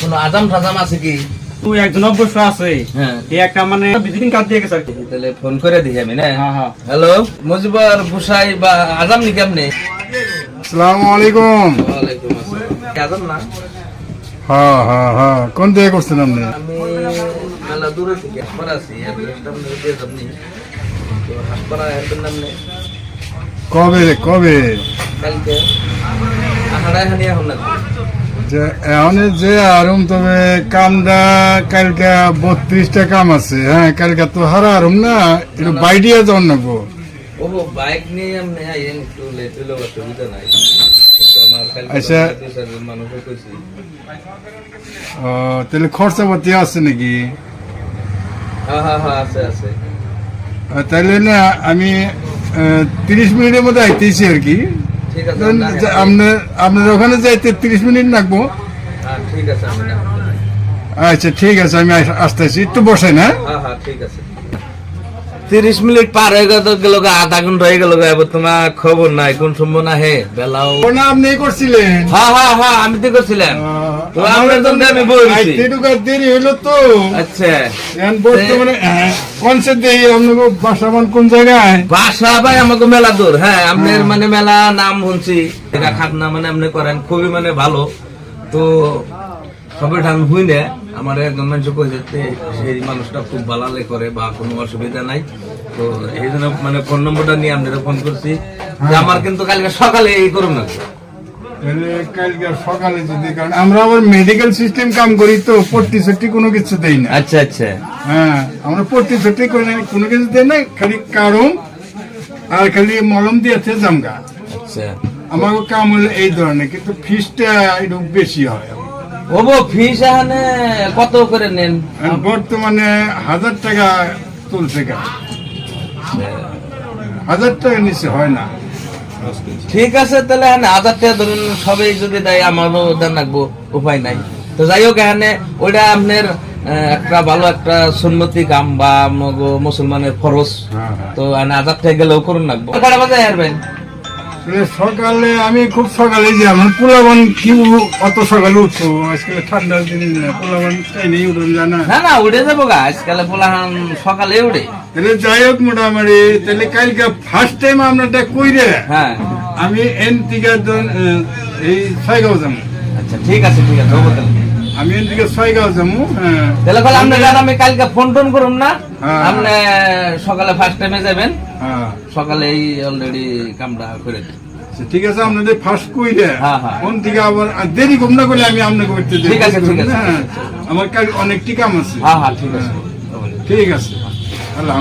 কোনো আজাম টাজাম আছে কি? তুই একজন অবশ্য আছে। হ্যাঁ। এই একটা মানে ভিজিটিং কার্ড দিয়ে গেছে তাহলে ফোন করে দিই আমি না? হ্যাঁ হ্যাঁ। হ্যালো মুজিবর বুসাই বা আজাম নাকি আপনি আসসালামু আলাইকুম। ওয়ালাইকুম আসসালাম। আজাম না? হ্যাঁ হ্যাঁ হ্যাঁ। কোন থেকে করছেন আপনি? আমি মেলা দূরে থেকে হাসপাড়া আছি আপনি দিয়ে হাসপাড়া এর নাম নেই কবে কবে? কালকে। আহাড়ায় হানি এখন না এখন যে আরম তবে কামটা কালকে বত্রিশটা কাম আছে। হ্যাঁ কালকে তো হারা আরম না একটু বাইডিয়া যাওয়ার নাকবো ও বাইক নিয়ে একটু লেট অসুবিধা নাই। কালকে আচ্ছা। তাহলে খরচাপাতি আছে নাকি? হ্যাঁ হ্যাঁ হ্যাঁ তাহলে না আমি তিরিশ মিনিটের মধ্যে আইতেছি আর কি। আপনার আপনার ওখানে যাইতে তিরিশ মিনিট লাগবো হ্যাঁ। আচ্ছা ঠিক আছে আমি আস- আসতেছি। একটু বসেন হ্যাঁ? হ্যাঁ হ্যাঁ ঠিক আছে। তিরিশ মিনিট পার হয়ে গেল গেল আধা ঘণ্টা হয়ে গেল এবার তোমার খবর নাই কোন সম্ভব না হে বেলাও। না আপনি করছিলেন? হ্যাঁ হ্যাঁ হ্যাঁ আমি তো করছিলাম। তো আমি বলছি দেরি হইল তো। আচ্ছা। বর্তমানে কনসেপ্ট দিয়ে আপনাকে বাসাবান কোন জায়গায়? বাসা ভাই আমাকে মেলা দূর হ্যাঁ আপনার মানে মেলা নাম শুনছি। এটা খাতনা মানে আপনি করেন খুবই মানে ভালো। তো সবাই ঠান হুই না আমার একজন মানুষ সেই মানুষটা খুব বালালে করে বা কোনো অসুবিধা নাই। তো এই জন্য মানে ফোন নম্বরটা নিয়ে আপনারা ফোন করছি। যে আমার কিন্তু কালকে সকালে এই করুন। না কালকে সকালে যদি কারণ আমরা আবার মেডিকেল সিস্টেম কাম করি তো পট্টি সট্টি কোনো কিছু দেই না। আচ্ছা আচ্ছা। হ্যাঁ আমরা পট্টি সট্টি করে না, কোনো কিছু দেই না খালি কারণ আর খালি মলম দিয়েছে জামগা আচ্ছা। আমার কাম হলো এই ধরনের কিন্তু ফিসটা একটু বেশি হয়। ও ফিস এখানে কত করে নেন? বর্তমানে হাজার টাকা হাজার টাকা নিচে হয় না। ঠিক আছে তাহলে এখানে হাজার টাকা ধরুন সবাই যদি দেয় আমারও দেন রাখব উপায় নাই। তো যাই হোক এখানে ওইটা আপনার একটা ভালো একটা সুন্নতি কাম বা মুসলমানের ফরজ। হ্যাঁ, হ্যাঁ। তো হাজার টাকা গেলেও করুন রাখব কটা হারবেন সকালে আমি খুব সকালে যে আমার পোলাবান কি অত সকালে উঠবো আজকাল ঠান্ডার দিন পোলাবান তাই নেই উঠুন জানা না। না উঠে যাব গা আজকালে পোলাহান সকালে উঠে। তাহলে যাই হোক মোটামুটি তাহলে কালকে ফার্স্ট টাইম আপনারটা কইরে হ্যাঁ। আমি এন থেকে এই ছয়গাঁও যাব। আচ্ছা ঠিক আছে ঠিক আছে আমি ছয়গাঁও যাব হ্যাঁ। তাহলে বলে আপনি আমি কালকে ফোন টোন করুন না। হ্যাঁ। আপনি সকালে ফার্স্ট টাইমে যাবেন। হ্যাঁ। সকালেই অলরেডি কামটা করে আচ্ছা, ঠিক আছে আপনাদের ফার্স্ট। কোন থেকে আবার দেরি কম না করলে আমি আপনাকে করতে ঠিক আছে। ঠিক আছে। আমার কাল অনেকটি কাম আছে। হ্যাঁ হ্যাঁ ঠিক আছে। ঠিক আছে। আল্লাহ